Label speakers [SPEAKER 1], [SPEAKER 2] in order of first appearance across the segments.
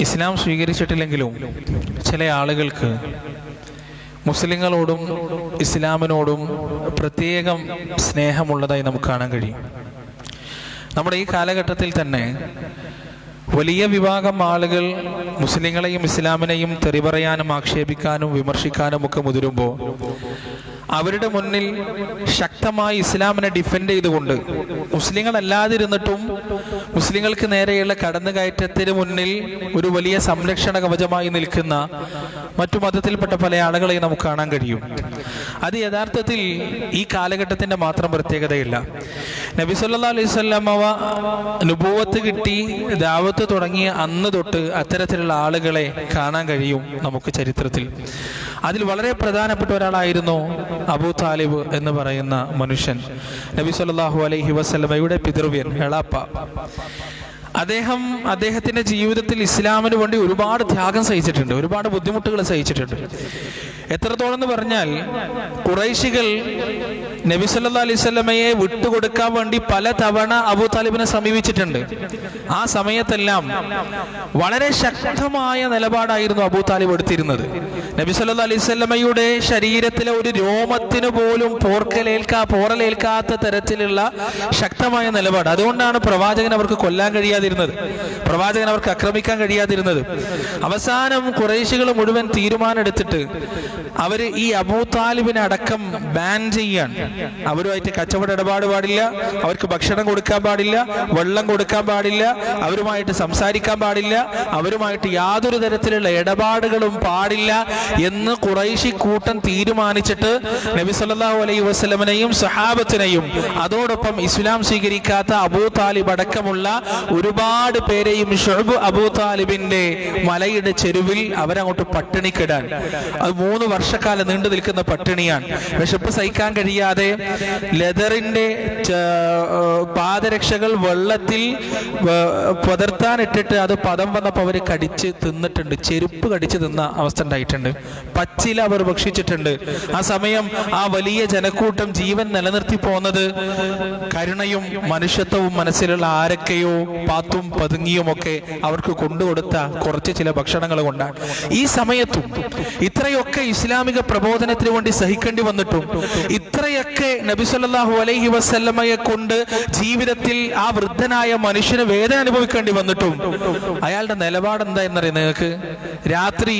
[SPEAKER 1] ഇസ്ലാം സ്വീകരിച്ചിട്ടില്ലെങ്കിലും ചില ആളുകൾക്ക് മുസ്ലിങ്ങളോടും ഇസ്ലാമിനോടും പ്രത്യേകം സ്നേഹമുള്ളതായി നമുക്ക് കാണാൻ കഴിയും. നമ്മുടെ ഈ കാലഘട്ടത്തിൽ തന്നെ വലിയ വിഭാഗം ആളുകൾ മുസ്ലിങ്ങളെയും ഇസ്ലാമിനെയും തെറി പറയാനും ആക്ഷേപിക്കാനും വിമർശിക്കാനും ഒക്കെ മുതിരുമ്പോൾ അവരുടെ മുന്നിൽ ശക്തമായി ഇസ്ലാമിനെ ഡിഫെൻഡ് ചെയ്തുകൊണ്ട് മുസ്ലിങ്ങളല്ലാതിരുന്നിട്ടും മുസ്ലിങ്ങൾക്ക് നേരെയുള്ള കടന്നുകയറ്റത്തിന് മുന്നിൽ ഒരു വലിയ സംരക്ഷണ കവചമായി നിൽക്കുന്ന മറ്റു മതത്തിൽപ്പെട്ട പല ആളുകളെയും നമുക്ക് കാണാൻ കഴിയും. അത് യഥാർത്ഥത്തിൽ ഈ കാലഘട്ടത്തിന്റെ മാത്രം പ്രത്യേകതയില്ല. നബി സല്ലാ അലൈഹി സ്വല്ലാമവ അനുഭവത്ത് കിട്ടി ദാവത്ത് തുടങ്ങിയ അന്ന് തൊട്ട് അത്തരത്തിലുള്ള ആളുകളെ കാണാൻ കഴിയും നമുക്ക് ചരിത്രത്തിൽ. അതിൽ വളരെ പ്രധാനപ്പെട്ട ഒരാളായിരുന്നു അബൂ താലിബ് എന്ന് പറയുന്ന മനുഷ്യൻ. നബി സല്ലാഹു അലൈഹി വസ്ലമയുടെ പിതൃവ്യൻ എളാപ്പ. അദ്ദേഹം അദ്ദേഹത്തിന്റെ ജീവിതത്തിൽ ഇസ്ലാമിന് വേണ്ടി ഒരുപാട് ത്യാഗം സഹിച്ചിട്ടുണ്ട് ഒരുപാട് ബുദ്ധിമുട്ടുകൾ സഹിച്ചിട്ടുണ്ട്. എത്രത്തോളം എന്ന് പറഞ്ഞാൽ കുറൈശികൾ നബി സല്ലാ വിട്ടുകൊടുക്കാൻ വേണ്ടി പല തവണ അബു താലിബിനെ സമീപിച്ചിട്ടുണ്ട്. ആ സമയത്തെല്ലാം വളരെ ശക്തമായ നിലപാടായിരുന്നു അബു താലിബ് എടുത്തിരുന്നത്. നബി സല്ലാ ശരീരത്തിലെ ഒരു രോമത്തിന് പോലും പോർക്കലേൽക്കാ പോറലേൽക്കാത്ത തരത്തിലുള്ള ശക്തമായ നിലപാട്. അതുകൊണ്ടാണ് പ്രവാചകൻ അവർക്ക് കൊല്ലാൻ കഴിയാതിരുന്നത്. പ്രവാചകൻ അവർക്ക് ആക്രമിക്കാൻ കഴിയാതിരുന്നത്. അവസാനം കുറേശികൾ മുഴുവൻ തീരുമാനമെടുത്തിട്ട് അവർ ഈ അബൂ താലിബിനെ അടക്കം ബാൻ ചെയ്യാണ്. അവരുമായിട്ട് കച്ചവട ഇടപാട് പാടില്ല അവർക്ക് ഭക്ഷണം കൊടുക്കാൻ പാടില്ല വെള്ളം കൊടുക്കാൻ പാടില്ല അവരുമായിട്ട് സംസാരിക്കാൻ പാടില്ല അവരുമായിട്ട് യാതൊരു തരത്തിലുള്ള ഇടപാടുകളും പാടില്ല എന്ന് കുറൈശി കൂട്ടം തീരുമാനിച്ചിട്ട് നബി സല്ലാഹു അലൈഹി വസല്ലമനെയും സഹാബത്തിനെയും അതോടൊപ്പം ഇസ്ലാം സ്വീകരിക്കാത്ത അബൂ താലിബ് അടക്കമുള്ള ഒരുപാട് പേരെയും ഷുഹബ് അബൂ താലിബിന്റെ മലയുടെ ചെരുവിൽ അവരങ്ങോട്ട് പട്ടിണിക്കിടാൻ. അത് മൂന്ന് വർഷക്കാലം നീണ്ടു നിൽക്കുന്ന പട്ടിണിയാണ്. വിശപ്പ് സഹിക്കാൻ കഴിയാതെ ലെതറിന്റെ പാദരക്ഷകൾ വെള്ളത്തിൽ പുതർത്താൻ ഇട്ടിട്ട് അത് പദം വന്നപ്പോൾ അവർ കടിച്ച് തിന്നിട്ടുണ്ട്. ചെരുപ്പ് കടിച്ച് തിന്ന അവസ്ഥ ഉണ്ടായിട്ടുണ്ട്. പച്ചില അവർ ഭക്ഷിച്ചിട്ടുണ്ട്. ആ സമയം ആ വലിയ ജനക്കൂട്ടം ജീവൻ നിലനിർത്തി പോന്നത് കരുണയും മനുഷ്യത്വവും മനസ്സിലുള്ള ആരൊക്കെയോ പാത്തും പതുങ്ങിയും ഒക്കെ അവർക്ക് കൊണ്ടുകൊടുത്ത കുറച്ച് ചില ഭക്ഷണങ്ങൾ കൊണ്ടാണ്. ഈ സമയത്തും ഇത്രയൊക്കെ ഇസ്ലാമിക പ്രബോധനത്തിന് വേണ്ടി സഹിക്കേണ്ടി വന്നിട്ടും ഇത്രയൊക്കെ നബി സല്ലല്ലാഹു അലൈഹി വസല്ലമയെ കൊണ്ട് ജീവിതത്തിൽ ആ വൃദ്ധനായ മനുഷ്യന് വേദന അനുഭവിക്കേണ്ടി വന്നിട്ടും അയാളുടെ നിലപാട് എന്താ എന്നറിയാം നിങ്ങൾക്ക്? രാത്രി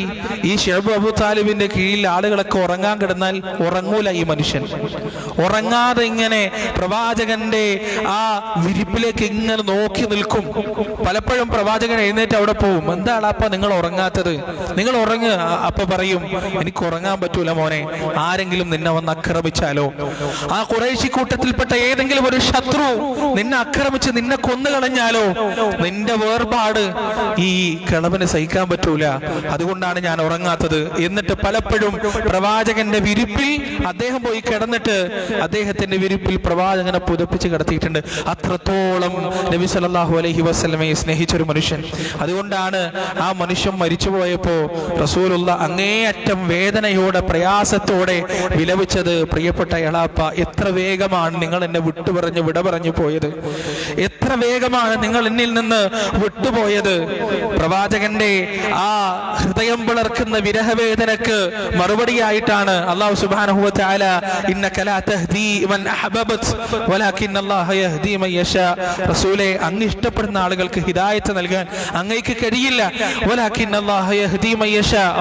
[SPEAKER 1] ഈ ഷെബ് അബു താലിബിന്റെ കീഴിൽ ആളുകളൊക്കെ ഉറങ്ങാൻ കിടന്നാൽ ഉറങ്ങൂല ഈ മനുഷ്യൻ. ഉറങ്ങാതെ ഇങ്ങനെ പ്രവാചകന്റെ ആ വിരിപ്പിലേക്ക് ഇങ്ങനെ നോക്കി നിൽക്കും. പലപ്പോഴും പ്രവാചകൻ എഴുന്നേറ്റ് അവിടെ പോവും. എന്താണ് അപ്പൊ നിങ്ങൾ ഉറങ്ങാത്തത്? നിങ്ങൾ ഉറങ്ങുക അപ്പൊ പറയും. എനിക്ക് ഉറങ്ങാൻ പറ്റൂല മോനെ. ആരെങ്കിലും നിന്നെ വന്ന് ആക്രമിച്ചാലോ? ആ കുറേശി കൂട്ടത്തിൽപ്പെട്ട ഏതെങ്കിലും ഒരു ശത്രു നിന്നെ ആക്രമിച്ച് നിന്നെ കൊന്നു കളഞ്ഞാലോ? നിന്റെ വേർപാട് ഈ കിളവന് സഹിക്കാൻ പറ്റൂല. അതുകൊണ്ടാണ് ഞാൻ ഉറങ്ങാത്തത്. എന്നിട്ട് പലപ്പോഴും പ്രവാചകന്റെ വിരിപ്പിൽ അദ്ദേഹം പോയി കിടന്നിട്ട് അദ്ദേഹത്തിന്റെ വിരിപ്പിൽ പ്രവാചകനെ പുതപ്പിച്ച് കിടത്തിയിട്ടുണ്ട്. അത്രത്തോളം നബി സല്ലല്ലാഹു അലൈഹി വസല്ലമയെ സ്നേഹിച്ച ഒരു മനുഷ്യൻ. അതുകൊണ്ടാണ് ആ മനുഷ്യൻ മരിച്ചുപോയപ്പോ റസൂലുള്ള അങ്ങേയറ്റം വേദനയോടെ പ്രയാസത്തോടെ വിലപിച്ചത് പ്രിയപ്പെട്ട എളാപ്പ എത്ര വേഗമാണ് നിങ്ങൾ എന്നെ വിട്ടുപറഞ്ഞ് വിട പറഞ്ഞു പോയത്? എത്ര വേഗമാണ് നിങ്ങൾ എന്നിൽ നിന്ന് വിട്ടുപോയത്? പ്രവാചകന്റെ ആ ഹൃദയം പിളർക്കുന്ന വിരഹവേദനക്ക് മറുപടിയായിട്ടാണ് അള്ളാഹു സുബ്ഹാനഹു വ തആല ഇന്നക മൻ അഹ്ബബത് വലാകിൻ അല്ലാഹ മൻ യശാ. റസൂലേ അങ്ങ് ആളുകൾക്ക് ഹിദായത്ത് നൽകാൻ അങ്ങേക്ക് കഴിയില്ല.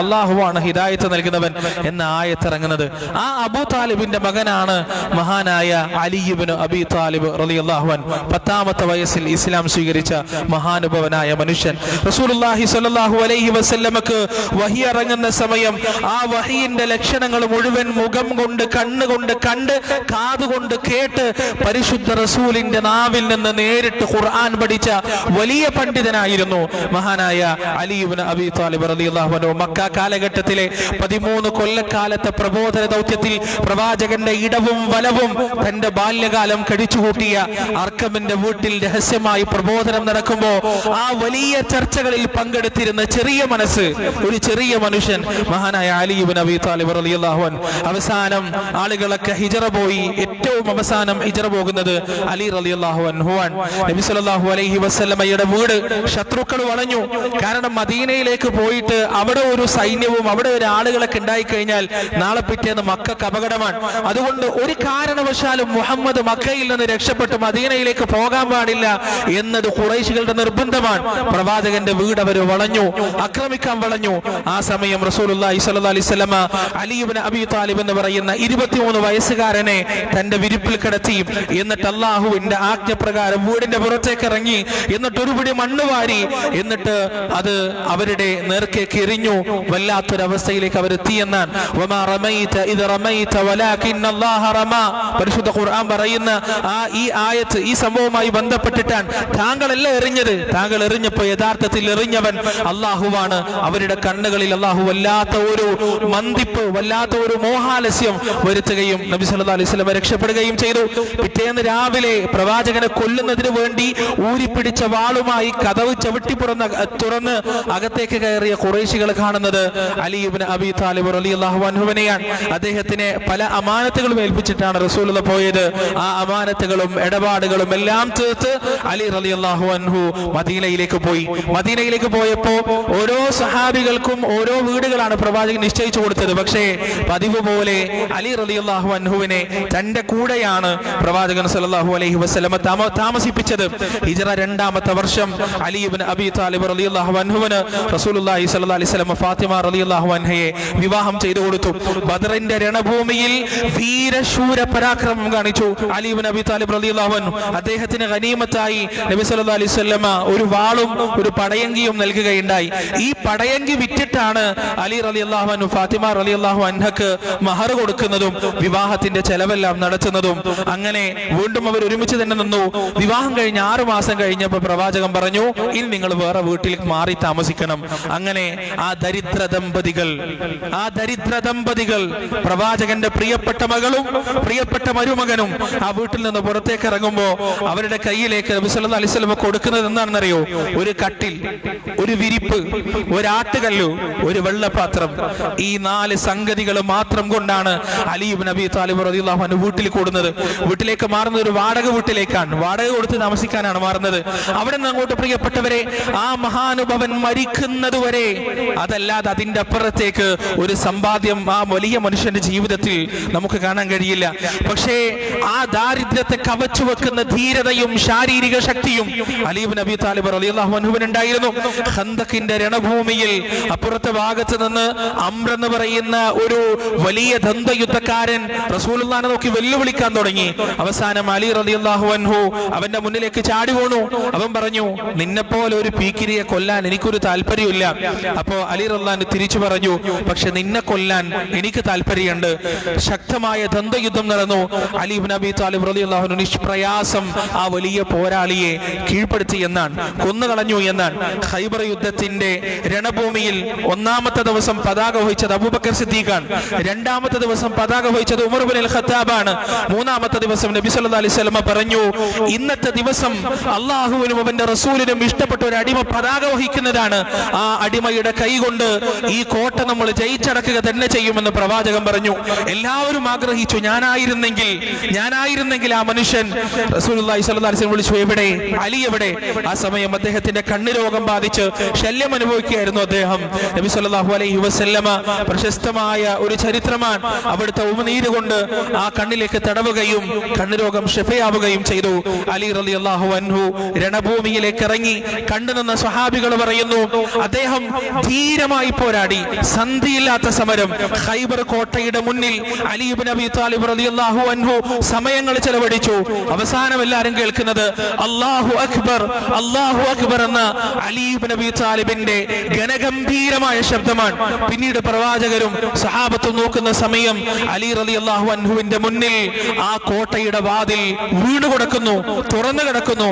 [SPEAKER 1] അള്ളാഹുവാണ് ഹിദായത്ത് നൽകുന്നവൻ എന്ന ആയത്തിറങ്ങുന്നത്. ആ അബു താലിബിന്റെ മകനാണ് മഹാനായ അലിബിന് അബി താലിബ് റലി അൻ പത്താമത്തെ വയസ്സിൽ ഇസ്ലാം സ്വീകരിച്ച മഹാനുഭവനായ മനുഷ്യൻ. റസൂലുള്ളാഹി സ്വല്ലല്ലാഹു അലൈഹി വസല്ലമക്ക് വഹി ഇറങ്ങുന്ന സമയം ആ വഹിയിന്റെ ലക്ഷണങ്ങൾ മുഴുവൻ മുഖം കൊണ്ട് കണ്ണുകൊണ്ട് കണ്ട് കാതുകൊണ്ട് കേട്ട് പരിശുദ്ധ റസൂലിന്റെ നാവിൽ നിന്ന് നേരിട്ട് ഖുർആൻ പഠിച്ച വലിയ പണ്ഡിതനായിരുന്നു മഹാനായ അലി ഇബ്നു അബി താലിബ് അൻഹു. മക്ക കാലഘട്ടത്തിലെ പതിമൂന്ന് കൊല്ലക്കാലത്തെ പ്രബോധന ദൗത്യത്തിൽ പ്രവാചകന്റെ ഇടവും വലവും തന്റെ ബാല്യകാലം കടിച്ചുകൂട്ടിയ അർക്കമിന്റെ വീട്ടിൽ രഹസ്യമായി പ്രബോധനം നടക്കുമ്പോ ആ വലിയ ചർച്ചകളിൽ പങ്കെടുത്തിരുന്ന ചെറിയ മനസ്സ് ഒരു ചെറിയ മനുഷ്യൻ മഹാനായ അലിബിൻ അബി താലിബ് അൻഹു. അവസാനം ആളുകളൊക്കെ ഹിജറ പോയി. ഏറ്റവും അവസാനം ഹിജറ പോകുന്നത് അലി റളിയല്ലാഹു അൻഹു ആണ്. നബി സല്ലല്ലാഹു അലൈഹി വസല്ലമയുടെ വീട് ശത്രുക്കൾ വളഞ്ഞു. കാരണം മദീനയിലേക്ക് പോയിട്ട് അവിടെ ഒരു സൈന്യവും അവിടെ ഒരു ആളുകളൊക്കെ ഉണ്ടായി കഴിഞ്ഞാൽ നാളെ പിറ്റേന്ന് മക്കൾക്ക് അപകടമാണ്. അതുകൊണ്ട് ഒരു കാരണവശാലും മുഹമ്മദ് മക്കയിൽ നിന്ന് രക്ഷപ്പെട്ട് മദീനയിലേക്ക് പോകാൻ പാടില്ല എന്നത് കുറേശികളുടെ നിർബന്ധമാണ്. പ്രവാചകന്റെ വീട് അവർ വളഞ്ഞു ആക്രമിക്കാൻ വളഞ്ഞു. ആ സമയം അലൈഹി വസല്ലമ അലിയുബ്നു അബി താലിബ് എന്ന് പറയുന്ന ഇരുപത്തിമൂന്ന് വയസ്സുകാരനെ തന്റെ വിരിപ്പിൽ കിടത്തി. എന്നിട്ട് അള്ളാഹുവിന്റെ ആജ്ഞപ്രകാരം വീടിന്റെ പുറത്തേക്ക് ഇറങ്ങി എന്നിട്ട് ഒരു പിടി മണ്ണ് വാരി എന്നിട്ട് അത് അവരുടെ നേർക്കേക്ക് എറിഞ്ഞു. വല്ലാത്തൊരവസ്ഥയിലേക്ക് അവരെത്തി എത്തിയെന്നാണ് വമാ റമൈത ഇദ റമൈത വലാകിൻ അല്ലാഹ പരിശുദ്ധ ഖുർആൻ പറയുന്ന ആ ഈ ആയത്ത് ഈ സംഭവവുമായി ബന്ധപ്പെട്ടിട്ടാണ് താങ്കളല്ല എറിഞ്ഞത്? താങ്കൾ എറിഞ്ഞപ്പോ യഥാർത്ഥത്തിൽ എറിഞ്ഞവൻ അള്ളാഹുവാണ് അവരുടെ കണ്ണുകളിൽ അള്ളാഹു വല്ലാത്ത ഒരു മന്ദിപ്പ് വല്ലാത്ത ഒരു മോഹാലസ്യം വരുത്തുകയും നബി സല്ലാ അലൈഹി രക്ഷപ്പെടുകയും ചെയ്തു. പിറ്റേന്ന് രാവിലെ പ്രവാചകനെ കൊല്ലുന്നതിന് വേണ്ടി ഊരിപ്പിടിച്ച വാളുമായി കഥവ് ചവിട്ടി പുറന്ന് തുറന്ന് അകത്തേക്ക് കയറിയ കുറേശികൾ കാണുന്നത് Ali bin Abi Talib Ali അൻഹുവിനെയാണ്. അദ്ദേഹത്തിനെ പല അമാനത്തുകളും ഏൽപ്പിച്ചിട്ടാണ് റസൂലുള്ള പോയത്. ആ അമാനത്തുകളും ഇടപാടുകളും എല്ലാം തീർത്ത് അലി റളിയല്ലാഹു അൻഹു മദീനയിലേക്ക് പോയി. മദീനയിലേക്ക് പോയപ്പോ ഓരോ സഹാബികൾക്കും ഓരോ വീടുകളാണ് പ്രവാചകൻ നിശ്ചയിച്ചു കൊടുത്തത്. പക്ഷേ പതിവ് പോലെ അലി റളിയല്ലാഹു അൻഹുവിനെ തന്റെ കൂടെയാണ് പ്രവാചകൻ സല്ലല്ലാഹു അലൈഹി വസ്ലമ താമസിപ്പിച്ചത്. ഹിജറ രണ്ടാമത്തെ വർഷം അലിബിന് അബി താലിബ് റളിയല്ലാഹു അൻഹുവിന് റസൂലുള്ളാഹി സല്ലല്ലാഹി അലൈഹി വസല്ലം ഫാത്തിമ റളിയല്ലാഹു അൻഹയെ വിവാഹം ചെയ്തു കൊടുത്തു. ബദറിന്റെ രണഭൂമിയിൽ വീരശൂര പരാക്രമം കാണിച്ചു അലിബിൻ അബി താലിബ് റളിയല്ലാഹു അൻഹു. അദ്ദേഹത്തിന് ഗനീമത്തായി നബി സല്ലല്ലാഹു അലൈഹി ഒരു വാളും ഒരു പടയങ്കിയും നൽകുകയുണ്ടായി. ഈ പടയങ്കി വിറ്റിട്ടാണ് അലി റളിയല്ലാഹു അൻഹു ഫാത്തിമ റളിയല്ലാഹു അൻഹക്ക് മഹർ കൊടുക്കുന്നതും വിവാഹത്തിന്റെ ചെലവെല്ലാം നടത്തുന്നതും. അങ്ങനെ വീണ്ടും അവർ ഒരുമിച്ച് തന്നെ നിന്നു. വിവാഹം കഴിഞ്ഞ് ആറു മാസം കഴിഞ്ഞപ്പോൾ പ്രവാചകൻ പറഞ്ഞു ഇനി നിങ്ങൾ വേറെ വീട്ടിൽ മാറി താമസിക്കണം. അങ്ങനെ ആ ദരിദ്ര ദമ്പതികൾ ആ ദരിദ്ര ദമ്പതികൾ പ്രവാചകന്റെ പ്രിയപ്പെട്ട മകളും പ്രിയപ്പെട്ട മരുമകനും ആ വീട്ടിൽ നിന്ന് പുറത്തേക്ക് ഇറങ്ങുമ്പോ അവരുടെ കയ്യിലേക്ക് നബി സല്ലല്ലാഹു അലൈഹി വസല്ലം കൊടുക്കുന്നത് എന്താണെന്നറിയോ? ഒരു കട്ടിൽ ഒരു വിരിപ്പ് ഒരു ആട്ടുകല്ലു ഒരു വെള്ളപാത്രം. ഈ നാല് സംഗതികൾ മാത്രം കൊണ്ടാണ് അലിബ് നബി താലിബ് റളിയല്ലാഹു അൻഹു വീട്ടിൽ കൂടുന്നത്. വീട്ടിലേക്ക് മാറുന്നത് ഒരു വാടക വീട്ടിലേക്കാണ്. വാടക കൊടുത്ത് താമസിക്കാനാണ് മാറുന്നത്. അവിടെ നിന്ന് അങ്ങോട്ട് പ്രിയപ്പെട്ടവരെ ആ മഹാനുഭവൻ മരിക്കുന്നത് വരെ അതല്ലാതെ അതിന്റെ അപ്പുറത്തേക്ക് ഒരു സമ്പാദ്യം ആ വലിയ മനുഷ്യന്റെ ജീവിതത്തിൽ നമുക്ക് കാണാൻ കഴിയില്ല. പക്ഷേ ആ ദാരിദ്ര്യത്തെ കവച്ചു വെക്കുന്ന ധീരതയും ശാരീരിക ശക്തിയും അലീബ് നബി താലിബ് റളിയല്ലാഹു ഹന്തക്കിന്റെ രണഭൂമിയിൽ അപ്പുറത്തെ ഭാഗത്ത് നിന്ന് അമ്രെന്ന് പറയുന്ന ഒരു വലിയ ദന്തയുദ്ധക്കാരൻ റസൂലുല്ലാനെ നോക്കി വെല്ലുവിളിക്കാൻ തുടങ്ങി. അവസാനം അലി റലിയാഹു അൻഹു അവന്റെ മുന്നിലേക്ക് ചാടി വീണു അവൻ പറഞ്ഞു നിന്നെപ്പോലെ ഒരു പീക്കിരിയെ കൊല്ലാൻ എനിക്കൊരു താല്പര്യമില്ല. അപ്പോ അലി റഹ്ലാൻ തിരിച്ചു പറഞ്ഞു പക്ഷെ നിന്നെ കൊല്ലാൻ എനിക്ക് താല്പര്യമുണ്ട്. ശക്തമായ ദന്തയുദ്ധം നടന്നു. അലി അബി താലിബ് റളിയല്ലാഹു അൻഹു നിഷ്പ്രയാസം ആ വലിയ പോരാളിയെ കീഴ്പ്പെടുത്തി എന്നാണ് കൊന്നുകളഞ്ഞു എന്നാണ്. ഹൈബർ യുദ്ധത്തിന്റെ രണഭൂമിയിൽ ഒന്നാമത്തെ ദിവസം പതാക വഹിച്ചത് അബൂബക്കർ സിദ്ദീഖാണ്. രണ്ടാമത്തെ ദിവസം പതാക വഹിച്ചത് ഉമർ ബിൻ അൽ ഖത്താബാണ് മൂന്നാമത്തെ ദിവസം നബി സല്ലല്ലാഹു അലൈഹി വസല്ലമ പറഞ്ഞു ഇന്നത്തെ ദിവസം അള്ളാഹുവിനും അവന്റെ റസൂലിനും ഇഷ്ടപ്പെട്ട ഒരു അടിമ പതാക വഹിക്കുന്നതാണ്. ആ അടിമയുടെ കൈ കൊണ്ട് ഈ കോട്ട നമ്മൾ ജയിച്ചടക്കുക തന്നെ ചെയ്യുമെന്ന് പ്രവാചകൻ പറഞ്ഞു. എല്ലാവരും ആഗ്രഹിച്ചു ഞാനായിരുന്നെങ്കിൽ ഞാനായിരുന്നെങ്കിൽ ആ മനുഷ്യൻ വസല്ലം വിളിച്ചു എവിടെ? അലി എവിടെ? ആ സമയം അദ്ദേഹത്തിന്റെ കണ്ണു രോഗം ബാധിച്ച് ശല്യം അനുഭവിക്കുകയായിരുന്നു അദ്ദേഹം. നബി സല്ലാഹു അലൈഹി വസല്ലമ പ്രശസ്തമായ ഒരു ചരിത്രമാണ് അവിടുത്തെ ഉമനീര് കൊണ്ട് ആ കണ്ണിലേക്ക് തടവുകയും കണ്ണുരോഗം ഷെഫയാവുകയും ചെയ്തു. അലി റളിയല്ലാഹു അൻഹു രണഭൂമിയിലേക്ക് ഇറങ്ങി കണ്ടുനിന്ന സ്വഹാബികൾ പറയുന്നു അദ്ദേഹം ധീരമായി പോരാടി. സന്ധിയില്ലാത്ത സമരം. ഖൈബർ കോട്ടയുടെ മുന്നിൽ അലീബ് നബി താലിബ് റളിയല്ലാഹു അൻഹു സമയങ്ങൾ ചെലവഴിച്ചു. അവസാനം എല്ലാവരും കേൾക്കുന്നത് അല്ലാഹു അക്ബർ അല്ലാഹു അക്ബർ എന്ന അലീബ് നബി താലിബിന്റെ ഗനഗംഭീരമായ ശബ്ദമാണ്. പിന്നീട് പ്രവാചകരും സഹാബത്തും നോക്കുന്ന സമയം അലി റളിയല്ലാഹു അൻഹുവിന്റെ മുന്നിൽ ആ കോട്ടയുടെ വാതിൽ വീണു കിടക്കുന്നു തുറന്നു കിടക്കുന്നു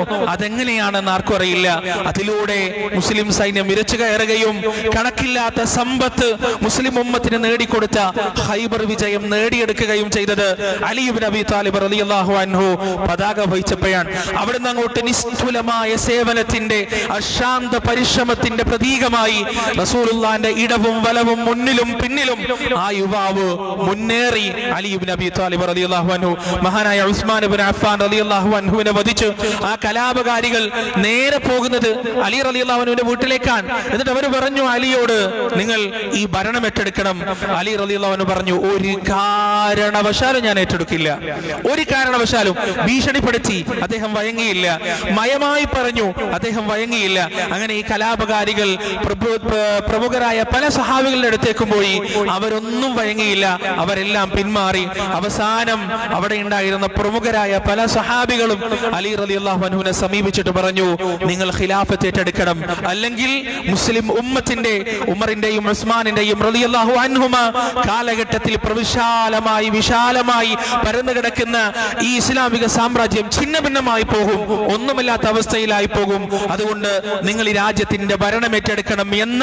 [SPEAKER 1] അതെങ്ങനെയാണെന്ന് ആർക്കും അറിയില്ല. അതിലൂടെ മുസ്ലിം സൈന്യം വിരച്ചു കയറുകയും കണക്കില്ലാത്ത സമ്പത്ത് മുസ്ലിം ഉമ്മത്തിന് നേടിക്കൊടുത്ത ഹൈബർ വിജയം നേടിയെടുക്കുകയും ചെയ്തത് അലിബ് നബി താലിബ് റളിയല്ലാഹു അൻഹു പതാക വഹിച്ചപ്പോഴാണ്. അവിടുന്ന് അങ്ങോട്ട് നിസ്തുലമായ സേവനത്തിന്റെ അശാന്ത പരിശ്രമത്തിന്റെ പ്രതീകമായി റസൂലുള്ളാന്റെ ഇടവും വലവും മുന്നിലും പിന്നിലും ആ യുവാവ് മുന്നേറി അലിബ് നബി താലിബ് റളിയല്ലാഹു അൻഹു മഹാനായ ഉസ്മാൻ ഇബ്നു അഫ്ഫാൻ റളിയല്ലാഹു അൻഹുവിനെ വധിച്ചു ആ കലാപകാല കലാപകാരികൾ നേരെ പോകുന്നത് അലി റലിയുള്ളവനുവിന്റെ വീട്ടിലേക്കാണ്. എന്നിട്ട് അവർ പറഞ്ഞു അലിയോട് നിങ്ങൾ ഈ ഭരണം ഏറ്റെടുക്കണം. അലി റലിയുള്ളവന് പറഞ്ഞു ഒരു കാരണവശാലും ഞാൻ ഏറ്റെടുക്കില്ല. ഒരു കാരണവശാലും ഭീഷണിപ്പെടുത്തി അദ്ദേഹം വഴങ്ങിയില്ല. മയമായി പറഞ്ഞു അദ്ദേഹം വഴങ്ങിയില്ല. അങ്ങനെ ഈ കലാപകാരികൾ പ്രമുഖരായ പല സഹാബികളുടെ അടുത്തേക്കും പോയി. അവരൊന്നും വഴങ്ങിയില്ല. അവരെല്ലാം പിന്മാറി. അവസാനം അവിടെ ഉണ്ടായിരുന്ന പ്രമുഖരായ പല സഹാബികളും അലി റലി അള്ളാഹുനുവിനെ സമീപിച്ചിട്ട് പറഞ്ഞു നിങ്ങൾ ഖിലാഫത്ത് ഏറ്റെടുക്കണം. അല്ലെങ്കിൽ മുസ്ലിം ഉമ്മത്തിന്റെ ഉമറിന്റെയും ഉസ്മാനിന്റെയും അള്ളാഹു അൻഹുമ കാലഘട്ടത്തിൽ പ്രവിശാലമായി വിശാലമായി പരന്നു കിടക്കുന്ന ഈ ഇസ്ലാമിക സാമ്രാജ്യം ഛിന്ന ഭിന്നമായി പോകും ഒന്നുമില്ലാത്ത അവസ്ഥയിലായി പോകും. അതുകൊണ്ട് നിങ്ങൾ ഈ രാജ്യത്തിന്റെ ഭരണം ഏറ്റെടുക്കണം എന്ന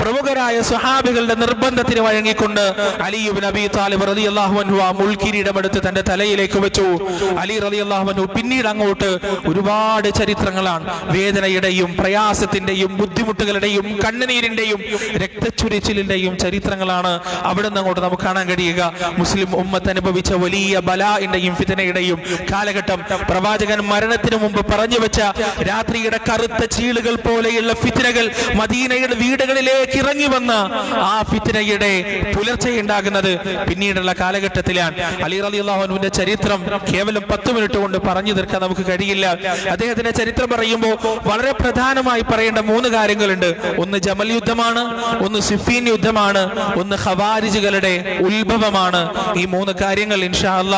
[SPEAKER 1] പ്രമുഖരായ സ്വഹാബികളുടെ നിർബന്ധത്തിന് വഴങ്ങിക്കൊണ്ട് അലിയുബിൻ അബി താലിബ് റലി അള്ളാഹുവൻഹു ആ മുൾക്കിരീടമെടുത്ത് തന്റെ തലയിലേക്ക് വെച്ചു. അലി റലി അള്ളാഹുവൻഹു പിന്നീട് അങ്ങോട്ട് ഒരുപാട് ചരിത്രങ്ങളാണ്. വേദനയുടെയും പ്രയാസത്തിന്റെയും ബുദ്ധിമുട്ടുകളുടെയും കണ്ണുനീരിന്റെയും രക്തച്ചുരിച്ചിലിന്റെയും ചരിത്രങ്ങളാണ് അവിടെ നിന്ന് അങ്ങോട്ട് നമുക്ക് കാണാൻ കഴിയുക. മുസ്ലിം ഉമ്മത്ത് അനുഭവിച്ച വലിയ ബലാന്റെയും ഫിതനയുടെയും കാലഘട്ടം. പ്രവാചകൻ മരണത്തിന് മുമ്പ് പറഞ്ഞു വെച്ച രാത്രിയുടെ കറുത്ത ചീളുകൾ പോലെയുള്ള ഫിത്തനകൾ മദീനയുടെ വീടുകളിലേക്ക് ഇറങ്ങി വന്ന ആ ഫിത്തനയുടെ പുലർച്ചെ ഉണ്ടാകുന്നത് പിന്നീടുള്ള കാലഘട്ടത്തിലാണ്. അലി അലി അള്ളാഹുവിന്റെ ചരിത്രം കേവലം പത്ത് മിനിറ്റ് കൊണ്ട് പറഞ്ഞു തീർക്കാൻ നമുക്ക് കഴിയില്ല. അദ്ദേഹത്തിന്റെ ചരിത്രം പറയുമ്പോൾ വളരെ പ്രധാനമായി പറയേണ്ട മൂന്ന് കാര്യങ്ങളുണ്ട്. ഒന്ന് ജമൽ യുദ്ധമാണ് ഒന്ന് സിഫീൻ യുദ്ധമാണ് ഒന്ന് ഹവാരിജുകളുടെ ഉത്ഭവമാണ്. ഈ മൂന്ന് കാര്യങ്ങൾ ഇൻഷാ അല്ല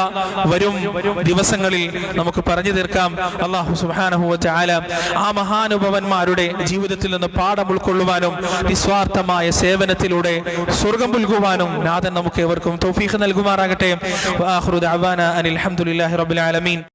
[SPEAKER 1] വരും ദിവസങ്ങളിൽ നമുക്ക് പറഞ്ഞു തീർക്കാം. അള്ളാഹു സുബ്ഹാനഹു വ തആല ആ മഹാനുഭവന്മാരുടെ ജീവിതത്തിൽ നിന്ന് പാഠം ഉൾക്കൊള്ളുവാനും നിസ്വാർത്ഥമായ സേവനത്തിലൂടെ സ്വർഗം പുൽകുവാനും നാഥൻ നമുക്ക് ഏവർക്കും തൗഫീഖ് നൽകുമാറാകട്ടെ. അനിൽ ആലമീൻ.